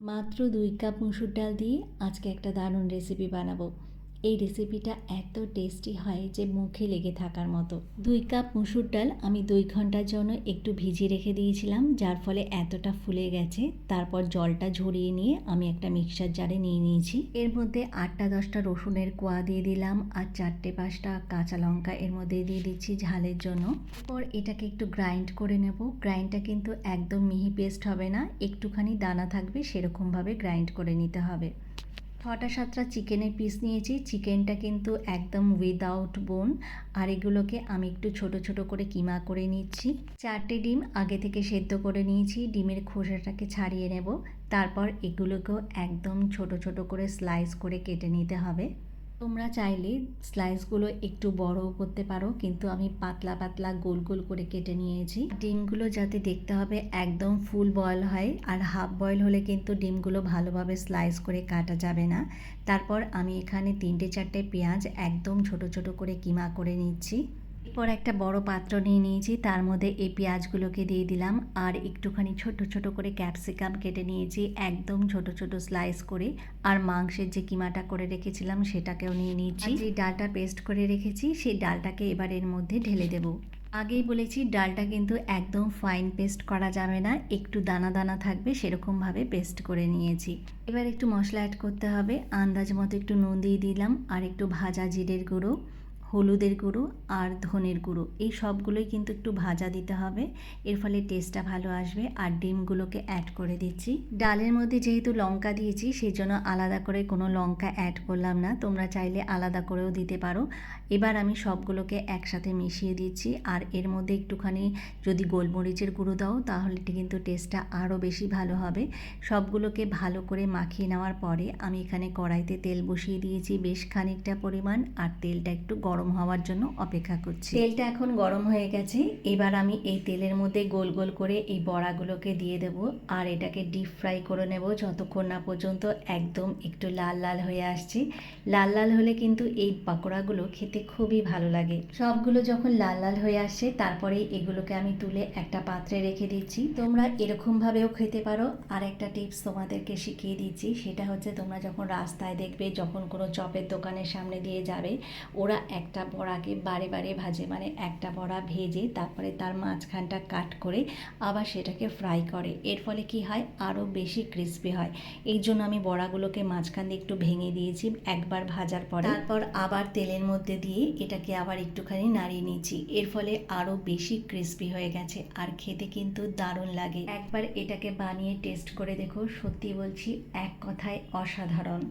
মাত্র দুই কাপ মুসুর ডাল দিয়ে আজকে একটা দারুণ রেসিপি বানাবো। এই রেসিপিটা এত টেস্টি হয় যে মুখে লেগে থাকার মতো। দুই কাপ মুসুর ডাল আমি দুই ঘণ্টার জন্য একটু ভিজিয়ে রেখে দিয়েছিলাম, যার ফলে এতটা ফুলে গেছে। তারপর জলটা ঝরিয়ে নিয়ে আমি একটা মিক্সার জারে নিয়ে নিয়েছি। এর মধ্যে আটটা দশটা রসুনের কোয়া দিয়ে দিলাম আর চারটে পাঁচটা কাঁচা লঙ্কা এর মধ্যে দিয়ে দিচ্ছি ঝালের জন্য। এরপর এটাকে একটু গ্রাইন্ড করে নেব। গ্রাইন্ডটা কিন্তু একদম মিহি পেস্ট হবে না, একটুখানি দানা থাকবে সেরকমভাবে গ্রাইন্ড করে নিতে হবে। ছটা সাতটা চিকেনের পিস নিয়েছি। চিকেনটা কিন্তু একদম উইদাউট বোন আর এগুলোকে আমি একটু ছোট ছোট করে কিমা করে নিচ্ছি। চারটে ডিম আগে থেকে সেদ্ধ করে নিয়েছি। ডিমের খোসাটাকে ছাড়িয়ে নেব। তারপর এগুলোকেও একদম ছোট ছোট করে স্লাইস করে কেটে নিতে হবে। তোমরা চাইলে স্লাইসগুলো একটু বড় করতে পারো, কিন্তু আমি পাতলা পাতলা গোল গোল করে কেটে নিয়েছি। ডিমগুলো যাতে দেখতে হবে একদম ফুল বয়েল হয়, আর হাফ বয়েল হলে কিন্তু ডিমগুলো ভালোভাবে স্লাইস করে কাটা যাবে না। তারপর আমি এখানে তিনটে চারটে পেঁয়াজ একদম ছোট ছোট করে কিমা করে নিচ্ছি। এরপর একটা বড় পাত্র নিয়ে নিয়েছি। তার মধ্যে এই পেঁয়াজগুলোকে দিয়ে দিলাম আর একটুখানি ছোট ছোট করে ক্যাপসিকাম কেটে নিয়েছি একদম ছোট ছোট স্লাইস করে। আর মাংসের যে কিমাটা করে রেখেছিলাম সেটাকেও নিয়ে নিয়েছি। যে ডালটা পেস্ট করে রেখেছি সেই ডালটাকে এবার এর মধ্যে ঢেলে দেবো। আগেই বলেছি ডালটা কিন্তু একদম ফাইন পেস্ট করা যাবে না একটু দানা দানা থাকবে সেরকমভাবে পেস্ট করে নিয়েছি। এবার একটু মশলা অ্যাড করতে হবে। আন্দাজ মতো একটু নুন দিয়ে দিলাম আর একটু ভাজা জিরের গুঁড়ো। হলুদের গুঁড়ো আর ধনের গুঁড়ো। এই সবগুলোই কিন্তু একটু ভাজা দিতে হবে। এর ফলে টেস্টটা ভালো আসবে। আর ডিমগুলোকে অ্যাড করে দিচ্ছি। ডালের মধ্যে যেহেতু লঙ্কা দিয়েছি সেই জন্য আলাদা করে কোনো লঙ্কা অ্যাড করলাম না। তোমরা চাইলে আলাদা করেও দিতে পারো। এবার আমি সবগুলোকে একসাথে মিশিয়ে দিচ্ছি। আর এর মধ্যে একটুখানি যদি গোলমরিচের গুঁড়ো দাও, তাহলে কিন্তু টেস্টটা আরও বেশি ভালো হবে। সবগুলোকে ভালো করে মাখিয়ে নেওয়ার পরে আমি এখানে কড়াইতে তেল বসিয়ে দিয়েছি। বেশ খানিকটা পরিমাণ। আর তেলটা একটু গরম হওয়ার জন্য অপেক্ষা করছি। তেলটা এখন গরম হয়ে গেছে। এবার আমি এই তেলের মধ্যে গোল গোল করে এই বড়াগুলোকে দিয়ে দেব আর এটাকে ডিপ ফ্রাই করে নেব যতক্ষণ না পর্যন্ত একদম একটু লাল লাল হয়ে আসছে। লাল লাল হলে কিন্তু এই পাকোড়াগুলো খেতে খুবই ভালো লাগে। সবগুলো যখন লাল লাল হয়ে আসছে, তারপরে এগুলোকে আমি তুলে একটা পাত্রে রেখে দিচ্ছি। তোমরা এরকমভাবেও খেতে পারো। আর একটা টিপস তোমাদেরকে শিখিয়ে দিচ্ছি, সেটা হচ্ছে তোমরা যখন রাস্তায় দেখবে, যখন কোনো চপের দোকানের সামনে দিয়ে যাবে, ওরা একটা বড়াকে বারে বারে ভাজে মানে একটা বড়া ভেজে তারপরে তার মাঝখানটা কাট করে আবার সেটাকে ফ্রাই করে। এর ফলে কি হয়? আরও বেশি ক্রিস্পি হয়। এই জন্য আমি বড়াগুলোকে মাঝখান দিয়ে একটু ভেঙে দিয়েছি, একবার ভাজার পর। তারপর আবার তেলের মধ্যে দিয়ে এটাকে আবার একটুখানি নাড়িয়ে নিয়েছি। এর ফলে আরও বেশি ক্রিস্পি হয়ে গেছে আর খেতে কিন্তু দারুণ লাগে। একবার এটাকে বানিয়ে টেস্ট করে দেখো, সত্যি বলছি, এক কথায় অসাধারণ।